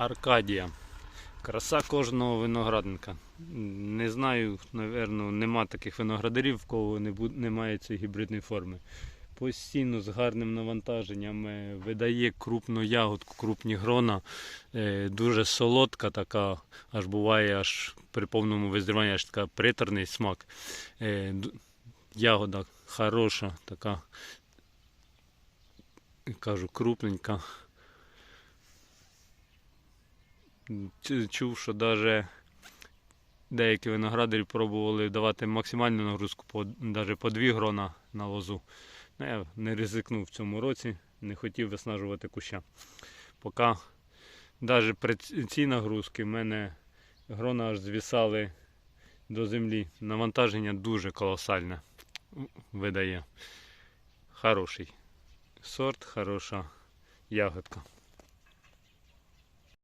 Аркадія. Краса кожного виноградника. Не знаю, напевно, нема таких виноградарів, в кого немає цієї гібридної форми. Постійно з гарним навантаженням видає крупну ягодку, крупні грона. Е, Дуже солодка така, аж буває аж при повному визріванні аж така приторний смак. Е, Ягода хороша, така, кажу, крупненька. Чув, що навіть деякі виноградарі пробували давати максимальну нагрузку, по, навіть по дві грона на лозу. Ну, я не ризикнув в цьому році, не хотів виснажувати куща. Поки навіть при цій нагрузці в мене грона аж звісали до землі. Навантаження дуже колосальне видає. Хороший сорт, хороша ягодка.